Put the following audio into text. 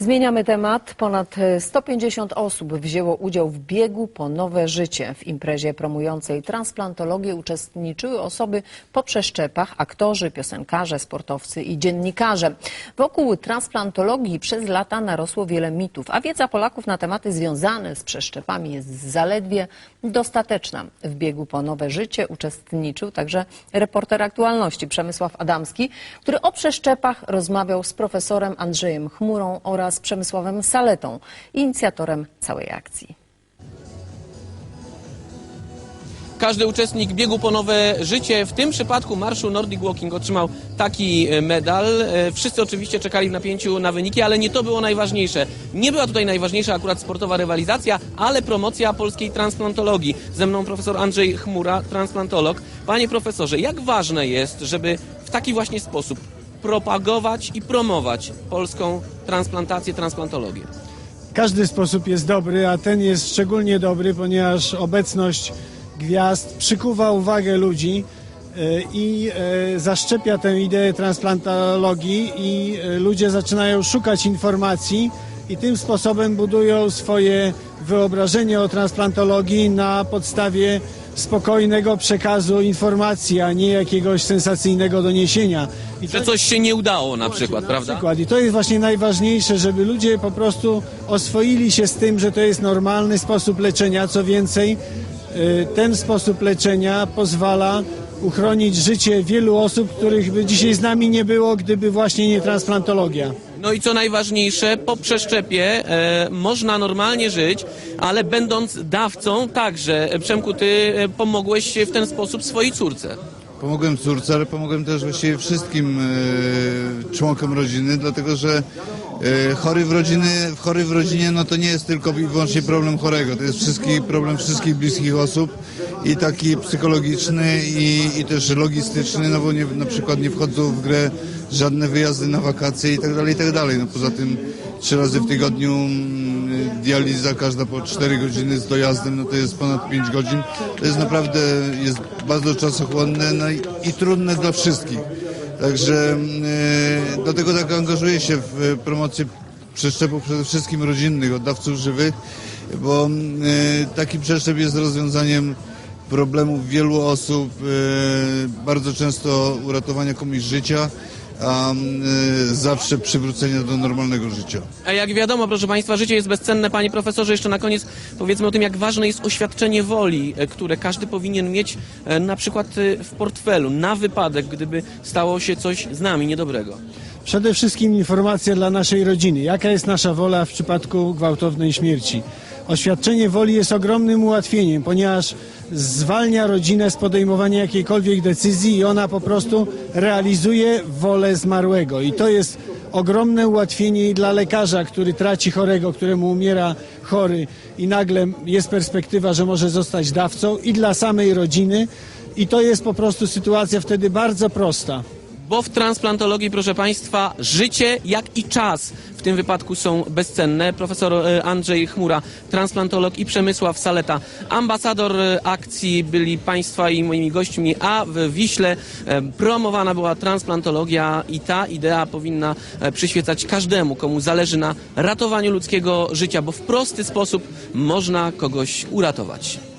Zmieniamy temat. Ponad 150 osób wzięło udział w biegu po nowe życie. W imprezie promującej transplantologię uczestniczyły osoby po przeszczepach, aktorzy, piosenkarze, sportowcy i dziennikarze. Wokół transplantologii przez lata narosło wiele mitów, a wiedza Polaków na tematy związane z przeszczepami jest zaledwie dostateczna. W biegu po nowe życie uczestniczył także reporter aktualności Przemysław Adamski, który o przeszczepach rozmawiał z profesorem Andrzejem Chmurą oraz Przemysławem Saletą, inicjatorem całej akcji. Każdy uczestnik biegu po nowe życie, w tym przypadku marszu Nordic Walking otrzymał taki e, medal. E, Wszyscy oczywiście czekali w napięciu na wyniki, ale nie to było najważniejsze. Nie była tutaj najważniejsza akurat sportowa rywalizacja, ale promocja polskiej transplantologii. Ze mną profesor Andrzej Chmura, transplantolog. Panie profesorze, jak ważne jest, żeby w taki właśnie sposób propagować i promować polską transplantację, transplantologię? Każdy sposób jest dobry, a ten jest szczególnie dobry, ponieważ obecność gwiazd przykuwa uwagę ludzi e, i e, zaszczepia tę ideę transplantologii i e, ludzie zaczynają szukać informacji i tym sposobem budują swoje wyobrażenie o transplantologii na podstawie spokojnego przekazu informacji, a nie jakiegoś sensacyjnego doniesienia. I Że to- coś się nie udało na przykład, na prawda? Przykład. I to jest właśnie najważniejsze, żeby ludzie po prostu oswoili się z tym, że to jest normalny sposób leczenia. Co więcej, y, ten sposób leczenia pozwala uchronić życie wielu osób, których by dzisiaj z nami nie było, gdyby właśnie nie transplantologia. No i co najważniejsze, po przeszczepie e, można normalnie żyć, ale będąc dawcą także, Przemku, ty e, pomogłeś w ten sposób swojej córce. Pomogłem córce, ale pomogłem też właściwie wszystkim e, członkom rodziny, dlatego że chory, w rodziny, chory w rodzinie no to nie jest tylko i wyłącznie problem chorego, to jest wszystkich, problem wszystkich bliskich osób i taki psychologiczny i, i też logistyczny, no bo nie, na przykład nie wchodzą w grę żadne wyjazdy na wakacje i tak dalej, i tak dalej. No poza tym trzy razy w tygodniu mm, dializa, każda po 4 godziny z dojazdem, no to jest ponad 5 godzin. To jest naprawdę, jest bardzo czasochłonne no i, i trudne dla wszystkich. Także e, dlatego tak angażuję się w e, promocję przeszczepów przede wszystkim rodzinnych, oddawców żywych, bo e, taki przeszczep jest rozwiązaniem problemów wielu osób, e, bardzo często uratowania komuś życia, a e, zawsze przywrócenia do normalnego życia. A jak wiadomo, proszę Państwa, życie jest bezcenne. Panie profesorze, jeszcze na koniec powiedzmy o tym, jak ważne jest oświadczenie woli, e, które każdy powinien mieć e, na przykład e, w portfelu, na wypadek, gdyby stało się coś z nami niedobrego. Przede wszystkim informacja dla naszej rodziny. Jaka jest nasza wola w przypadku gwałtownej śmierci? Oświadczenie woli jest ogromnym ułatwieniem, ponieważ zwalnia rodzinę z podejmowania jakiejkolwiek decyzji i ona po prostu realizuje wolę zmarłego. I to jest ogromne ułatwienie i dla lekarza, który traci chorego, któremu umiera chory i nagle jest perspektywa, że może zostać dawcą i dla samej rodziny. I to jest po prostu sytuacja wtedy bardzo prosta. Bo w transplantologii, proszę Państwa, życie jak i czas w tym wypadku są bezcenne. Profesor e, Andrzej Chmura, transplantolog i Przemysław Saleta, ambasador e, akcji byli Państwa i moimi gośćmi, a w Wiśle e, promowana była transplantologia i ta idea powinna przyświecać każdemu, komu zależy na ratowaniu ludzkiego życia, bo w prosty sposób można kogoś uratować.